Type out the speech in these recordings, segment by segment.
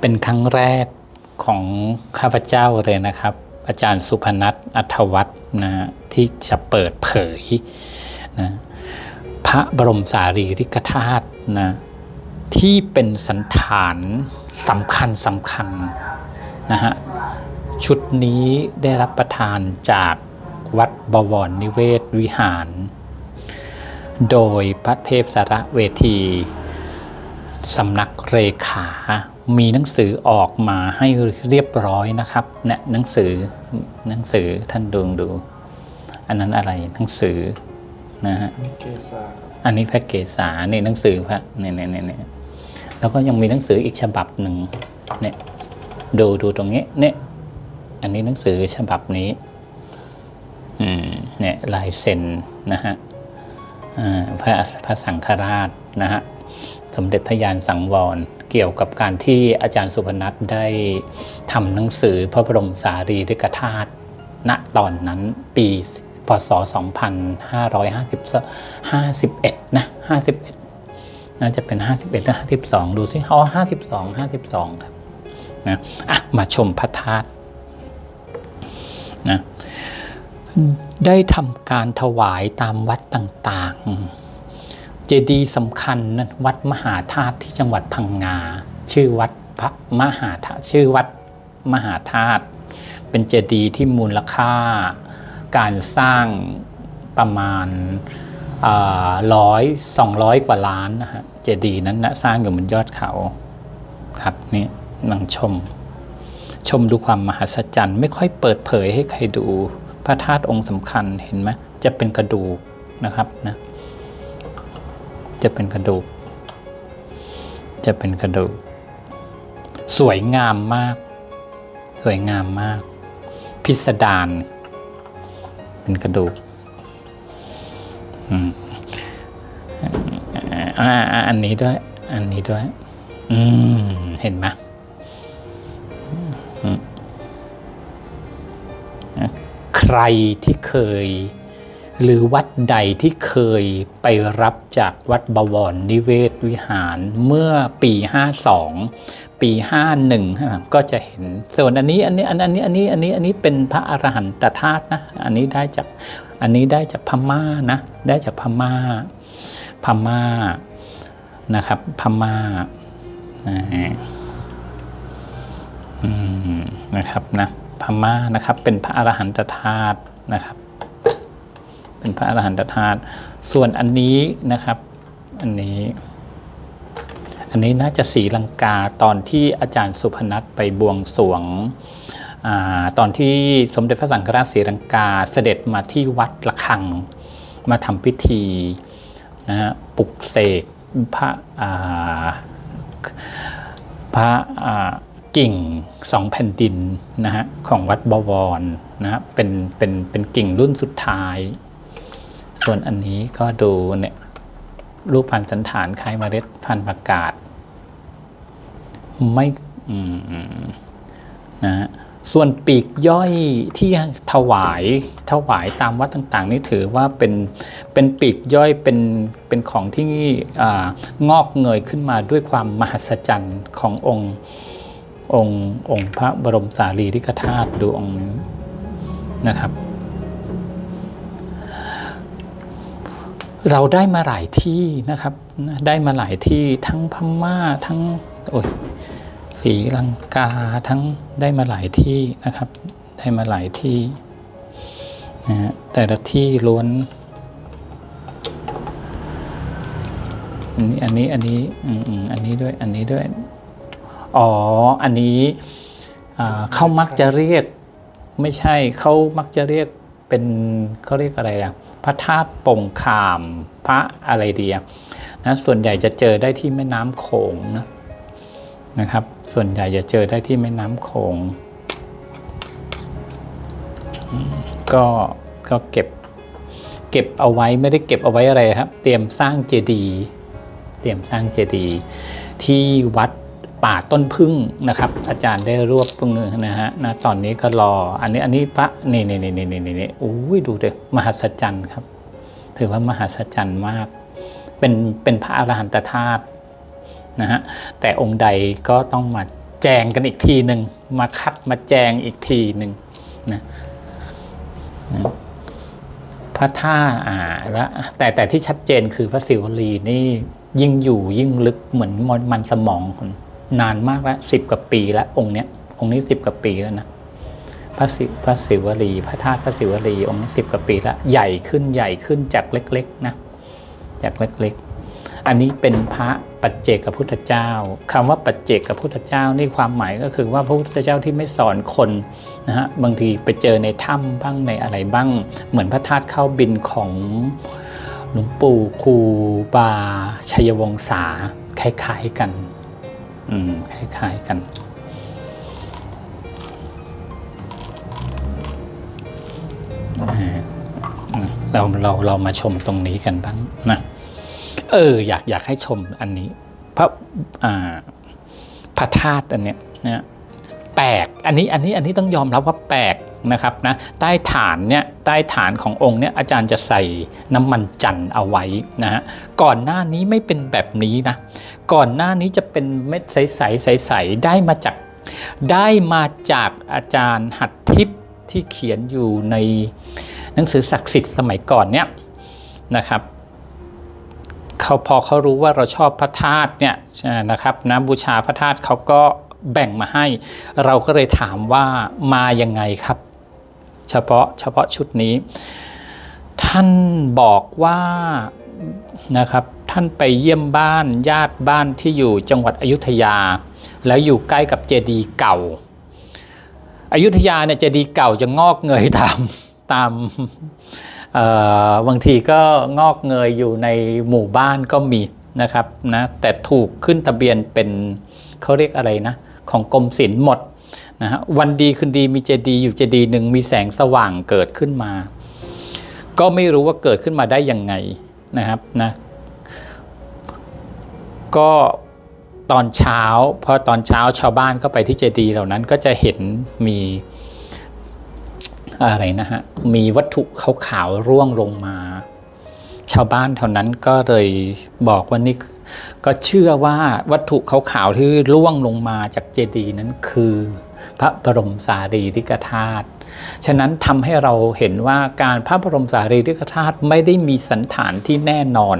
เป็นครั้งแรกของข้าพเจ้าเลยนะครับ อาจารย์สุพนัทอัธวัฒน์นะที่จะเปิดเผยนะพระบรมสารีริกธาตุนะที่เป็นสันฐานสำคัญสำคัญนะฮะชุดนี้ได้รับประทานจากวัดบวรนิเวศวิหาร โดยพระเทพสระเวทีสำนักเลขา มีหนังสือออกมาให้เรียบร้อยนะครับเนี่ยหนังสือหนังสือท่านดูดู อันนั้นอะไรหนังสือนะฮะเกษาอันนี้แพ็กเกจสาเนี่ยหนังสือพระเนี่ยเนี่ยเนี่ยเนี่ยแล้วก็ยังมีหนังสืออีกฉบับหนึ่งเนี่ยดูดูตรงนี้เนี่ยอันนี้หนังสือฉบับนี้อืมเนี่ยลายเซ็นนะฮะอ่าพระพระสังฆราชนะฮะสมเด็จพระยานสังวร เกี่ยวกับการที่อาจารย์สุพนัทได้ทำหนังสือพระบรมสารีริกธาตุณตอนนั้นปีพศ 2551 นะ 51 น่าจะเป็น 51หรือ52 ดูสิอ๋อ52 52 ครับนะอะมาชมพระธาตุนะได้ทำการถวายตามวัดต่าง ๆ เจดีย์สำคัญนะวัดมหาธาตุที่จังหวัดพังงา ชื่อวัดพระมหาธาตุชื่อวัดมหาธาตุเป็นเจดีย์ที่มูลค่า การสร้างประมาณร้อยสองร้อยกว่าล้านนะฮะเจดีย์นั้นนะสร้างอยู่บนยอดเขาครับนี่นังชม ชมดูความมหัศจรรย์ ไม่ค่อยเปิดเผยให้ใครดู พระธาตุองค์สำคัญเห็นไหมจะเป็นกระดูกนะครับนะ จะเป็นกระดูก จะเป็นกระดูก สวยงามมาก สวยงามมาก พิสดารเป็นกระดูกอืมอ่าอันนี้ด้วย อันนี้ด้วย อืม เห็นไหมใครที่เคย หรือวัดใดที่เคยไปรับจากวัดบวรนิเวศวิหารเมื่อปี 52 ปี 51 ก็จะเห็น ส่วนอันนี้อันนี้อันอันนี้อันนี้อันนี้อันนี้เป็นพระอรหันตธาตุนะอันนี้ได้จากอันนี้ได้จากพม่านะได้จากพม่าพม่านะครับพม่านะครับนะพม่านะครับเป็นพระอรหันตธาตุนะครับ เป็นพระอรหันตธาตุส่วนอันนี้นะครับ อันนี้ อันนี้น่าจะศรีลังกาตอนที่อาจารย์สุพนัทไปบวงสรวงอตอนที่สมเด็จพระสังฆราชศรีลังกาเสด็จมาที่วัดระฆัง มาทำพิธีนะฮะปลุกเสกพระพระกิ่งสองแผ่นดินนะฮะของวัดบวรนะฮะเป็นเป็นเป็นกิ่งรุ่นสุดท้าย ส่วนอันนี้ก็ดูเนี่ยรูปพันธุ์สันฐานคล้ายเมล็ดพันธุ์ประกาศ ไม่นะฮะส่วนปีกย่อยที่ถวายถวายตามวัดต่างๆ นี่ถือว่าเป็นเป็นปีกย่อยเป็นเป็นของที่อ่างอกเงยขึ้นมาด้วยความมหัศจรรย์ขององค์องค์องค์พระบรมสารีริกธาตุดูองค์นะครับ เราได้มาหลายที่นะครับ ได้มาหลายที่ทั้งพม่าทั้งโอ้ยสีลังกาทั้งได้มาหลายที่นะครับ ได้มาหลายที่นะฮะแต่ละที่ล้วนอันนี้อันนี้อันนี้อันนี้ด้วยอันนี้ด้วย อ๋ออันนี้เขามักจะเรียก ไม่ใช่เขามักจะเรียกเป็นเขาเรียกอะไรอะ ระธาตุปงคาม พระอะไรเดียนะส่วนใหญ่จะเจอได้ที่แม่น้ำโขงนะนะครับ ส่วนใหญ่จะเจอได้ที่แม่น้ำโขง ก็ก็เก็บเก็บเอาไว้ไม่ได้เก็บเอาไว้อะไรครับ เตรียมสร้างเจดีย์เตรียมสร้างเจดีย์ที่วัด ป่าต้นพึ่งนะครับ อาจารย์ได้รวบปงนะฮะนะตอนนี้ก็รอ อันนี้อันนี้พระนี่นี่นี่นี่นี่นี่นี่อุ้ยดูเด็มหัศจรรย์ครับ ถือว่ามหัศจรรย์มาก เป็นเป็นพระอรหันตธาตุนะฮะแต่องค์ใดก็ต้องมาแจงกันอีกทีหนึ่งมาคัดมาแจงอีกทีหนึ่งนะนะพระท่าอ่าแล้วแต่แต่ที่ชัดเจนคือพระศิวลีนี่ยิ่งอยู่ยิ่งลึกเหมือนมันมันสมองคน นานมากแล้วสิบกว่าปีแล้วองค์เนี้ยองค์นี้สิบกว่าปีแล้วนะพระศิพระศิวลีพระธาตุพระศิวลีองค์นี้สิบกว่าปีแล้วใหญ่ขึ้นใหญ่ขึ้นจากเล็กๆนะจากเล็กๆ อันนี้เป็นพระปัจเจกพุทธเจ้าคำว่าปัจเจกพุทธเจ้านี่ความหมายก็คือว่าพระพุทธเจ้าที่ไม่สอนคนนะฮะบางทีไปเจอในถ้ำบ้างในอะไรบ้าง เหมือนพระธาตุเข้าบินของหลวงปู่ครูบาชัยวงศาคล้ายๆกัน อืมคล้ายๆกัน เราเราเรามาชมตรงนี้กันบ้างนะเออ อยากอยากให้ชมอันนี้พระอ่าพระธาตุอันเนี้ยนะแปลกอันนี้อันนี้อันนี้ต้องยอมรับว่าแปลกนะครับนะใต้ฐานเนี่ยใต้ฐานขององค์เนี่ยอาจารย์จะใส่น้ำมันจันทร์เอาไว้นะฮะก่อนหน้านี้ไม่เป็นแบบนี้นะ ก่อนหน้านี้จะเป็นเม็ดใสๆใสๆได้มาจากได้มาจากอาจารย์หัดทิพย์ที่เขียนอยู่ในหนังสือศักดิ์สิทธิ์สมัยก่อนเนี่ยนะครับเขาพอเขารู้ว่าเราชอบพระธาตุเนี่ยนะครับนะบูชาพระธาตุเขาก็แบ่งมาให้ เราก็เลยถามว่ามายังไงครับ เฉพาะเฉพาะชุดนี้ ท่านบอกว่านะครับ ท่านไปเยี่ยมบ้านญาติบ้านที่อยู่จังหวัดอยุธยา แล้วอยู่ใกล้กับเจดีย์เก่าอายุธยาเนี่ยเจดีย์เก่าจะงอกเงยตามตามบางทีก็งอกเงยอยู่ในหมู่บ้านก็มีนะครับนะแต่ถูกขึ้นทะเบียนเป็นเขาเรียกอะไรนะ ของกรมศิลป์หมดนะฮะวันดีคืนดีมีเจดีย์อยู่เจดีย์หนึ่งมีแสงสว่างเกิดขึ้นมา ก็ไม่รู้ว่าเกิดขึ้นมาได้ยังไงนะครับนะ ก็ตอนเช้าพอตอนเช้าชาวบ้านก็ไปที่เจดีย์เหล่านั้นก็จะเห็นมีอะไรนะฮะมีวัตถุขาวๆร่วงลงมา ชาวบ้านเท่านั้นก็เลยบอกว่านี่ก็เชื่อว่าวัตถุขาวๆที่ร่วงลงมาจากเจดีย์นั้นคือ พระบรมสารีริกธาตุ ฉะนั้นทำให้เราเห็นว่าการพระบรมสารีริกธาตุไม่ได้มีสันฐานที่แน่นอน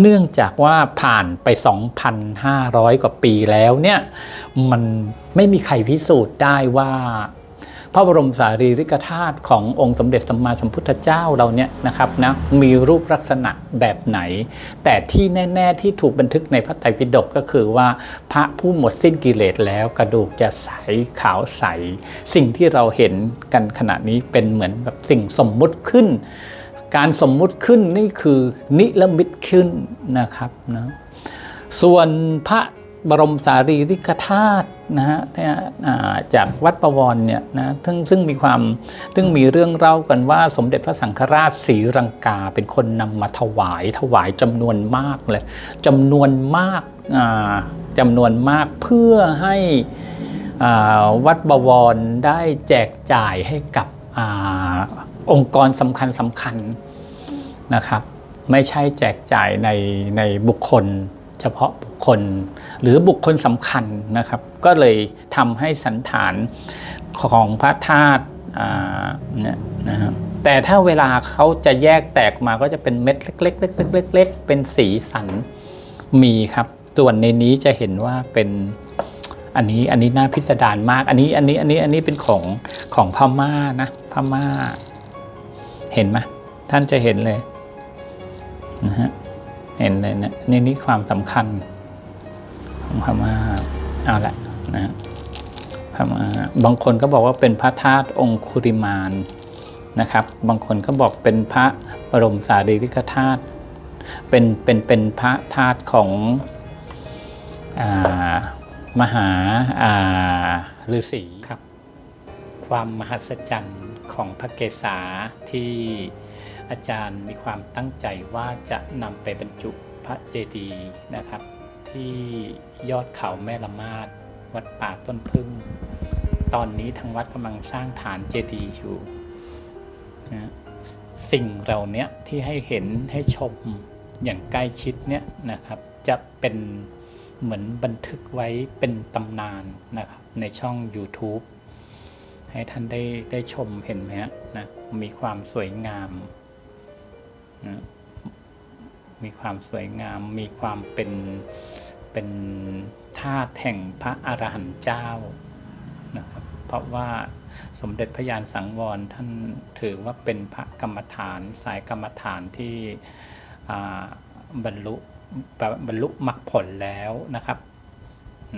เนื่องจากว่าผ่านไป 2,500 กว่าปีแล้วเนี่ยมันไม่มีใครพิสูจน์ได้ว่า พระบรมสารีริกธาตุขององค์สมเด็จสัมมาสัมพุทธเจ้าเราเนี่ยนะครับนะมีรูปลักษณะแบบไหน แต่ที่แน่ ๆ ที่ถูกบันทึกในพระไตรปิฎกก็คือว่า พระผู้หมดสิ้นกิเลสแล้วกระดูกจะใสขาวใส สิ่งที่เราเห็นกันขณะนี้เป็นเหมือนแบบสิ่งสมมุติขึ้น การสมมุติขึ้นนี่คือนิรมิตขึ้นนะครับนะส่วนพระ บรมสารีริกธาตุนะฮะจากวัดประวรเนี่ยนะซึ่งซึ่งมีความซึ่งมีเรื่องเล่ากันว่าสมเด็จพระสังฆราชศรีรังกา เป็นคนนำมาถวายถวายจำนวนมากเลยจำนวนมากจำนวนมากเพื่อให้วัดบวรได้แจกจ่ายให้กับอองค์กรสำคัญสำคัญนะครับ ไม่ใช่แจกจ่ายในในบุคคล เฉพาะบุคคล หรือบุคคลสำคัญนะครับ ก็เลยทำให้สันฐานของพระธาตุเนี่ยนะครับแต่ถ้าเวลาเขาจะแยกแตกมาก็จะเป็นเม็ดเล็กๆเล็กๆๆเป็นสีสันมีครับ ส่วนในนี้จะเห็นว่าเป็นอันนี้อันนี้น่าพิสดารมาก อันนี้อันนี้อันนี้อันนี้เป็นของของพม่านะพม่า เห็นไหมท่านจะเห็นเลยนะฮะ เห็นเลยนะนี่นี่ความสำคัญของพม่าเอาละนะพม่าบางคนก็บอกว่าเป็นพระธาตุองคุริมานนะครับ บางคนก็บอกเป็นพระบรมสารีริกธาตุเป็นเป็นเป็นพระธาตุของมหาฤาษีครับ ความมหัศจรรย์ของพระเกศาที่ อาจารย์มีความตั้งใจว่าจะนำไปบรรจุพระเจดีย์นะครับ ที่ยอดเขาแม่ละมาดวัดป่าต้นพึ่ง ตอนนี้ทางวัดกำลังสร้างฐานเจดีย์อยู่นะสิ่งเราเนี้ยที่ให้เห็นให้ชมอย่างใกล้ชิดเนี้ยนะครับ จะเป็นเหมือนบันทึกไว้เป็นตำนานนะครับ ในช่อง YouTube ให้ท่านได้ได้ชมเห็นไหมฮะนะมีความสวยงาม มีความสวยงาม มีความเป็นเป็นธาตุแห่งพระอรหันต์เจ้านะครับเพราะว่าสมเด็จพระยานสังวรท่านถือว่าเป็นพระกรรมฐานสายกรรมฐานที่บรรลุบรรลุมรรคผลแล้วนะครับ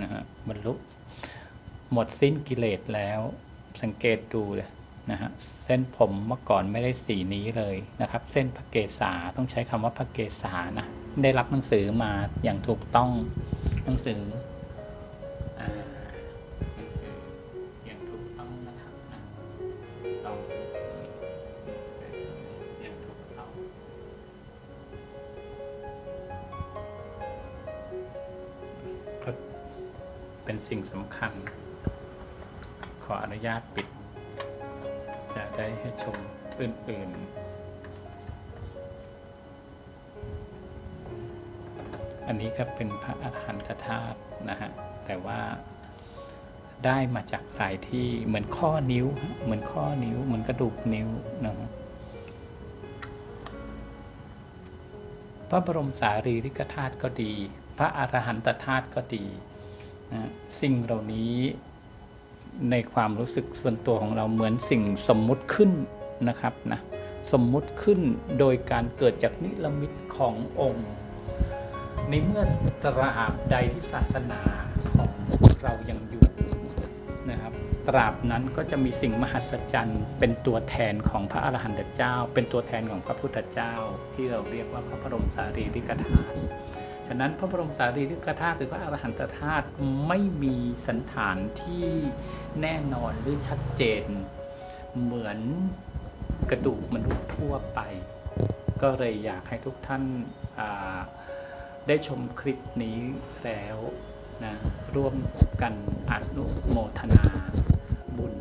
นะฮะบรรลุหมดสิ้นกิเลสแล้วสังเกตดูเลย นะฮะเส้นผมเมื่อก่อนไม่ได้สีนี้เลยนะครับ เส้นพระเกศาต้องใช้คำว่าพระเกศานะได้รับหนังสือมาอย่างถูกต้องหนังสือก็เป็นสิ่งสำคัญ ขออนุญาตปิด จะได้ให้ชมอื่น ๆ อันนี้ก็เป็นพระอรหันตธาตุนะฮะ แต่ว่าได้มาจากหลายที่เหมือนข้อนิ้ว เหมือนข้อนิ้ว เหมือนกระดูกนิ้วนะครับพระบรมสารีริกธาตุก็ดี พระอรหันตธาตุก็ดีนะสิ่งเหล่านี้ ในความรู้สึกส่วนตัวของเราเหมือนสิ่งสมมุติขึ้นนะครับนะสมมุติขึ้นโดยการเกิดจากนิรมิตขององค์ ในเมื่อตราบใดที่ศาสนาของเรายังอยู่นะครับ ตราบนั้นก็จะมีสิ่งมหัศจรรย์ เป็นตัวแทนของพระอรหันตเจ้า เป็นตัวแทนของพระพุทธเจ้า ที่เราเรียกว่าพระบรมสารีริกธาตุ ฉะนั้นพระบรมสารีริกธาตุหรือพระอรหันตธาตุไม่มีสันฐานที่แน่นอนหรือชัดเจน เหมือนกระดูกมนุษย์ทั่วไป ก็เลยอยากให้ทุกท่านาได้ชมคลิปนี้แล้วนะร่วมกันอนุโมทนา บุญ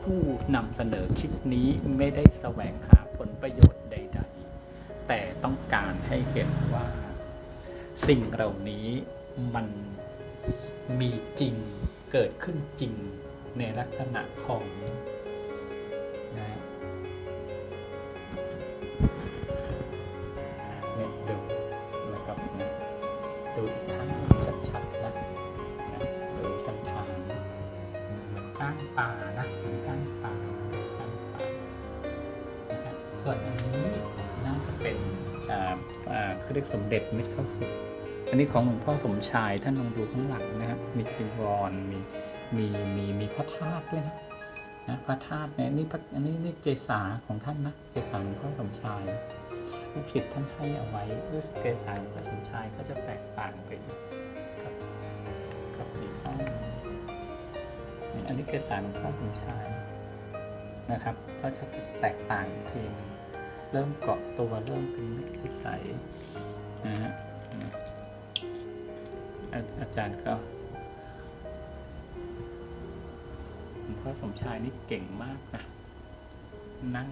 ผู้นำเสนอคลิปนี้ไม่ได้แสวงหาผลประโยชน์ใด ๆ แต่ต้องการให้เห็นว่า สิ่งเหล่านี้มันมีจริงเกิดขึ้นจริงในลักษณะของนะ เขาเรียกสมเด็จเม็ดข้าสุกอันนี้ของหลวงพ่อสมชายท่านลองดูข้างหลังนะครับมีจีวรมีมีมีมีพระธาตุด้วยนะนะพระธาตุเนี่ยนี่พระอันนี้นี่เกษาของท่านนะเกษาหลวงพ่อสมชายลูกศิษย์ท่านให้เอาไว้รู้สึกเกษาหลวงพ่อสมชายก็จะแตกต่างไปกับกับอีกข้างหนึ่งนี่อันนี้เกษาหลวงพ่อสมชายนะครับ ก็จะแตกต่างทีเริ่มเกาะตัวเริ่มเป็นเม็ดใส นะฮะอาอาจารย์ก็หลวงพ่อสมชายนี่เก่งมากนะ นั่ง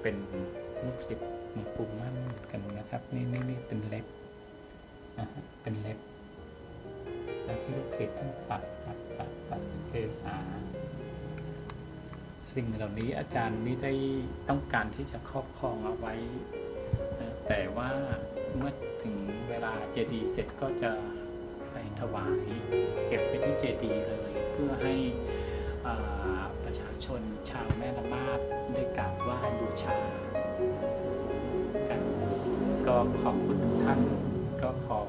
เป็นลูกศิษย์หลวงปู่มั่นกันนะครับ นี่นี่นี่เป็นเล็บนะฮะเป็นเล็บแล้วที่ลูกศิษย์ต้องตัดตัดตัดตัดเกษาสิ่งเหล่านี้อาจารย์ไม่ได้ต้องการที่จะครอบครองเอาไว้ แต่ว่าเมื่อถึงเวลาเจดีย์เสร็จก็จะไปถวายเก็บไปที่เจดีย์เลย เพื่อให้ประชาชนชาวแม่ละมาดได้กราบไหว้บูชา กันก็ขอบคุณทุกท่านก็ขอ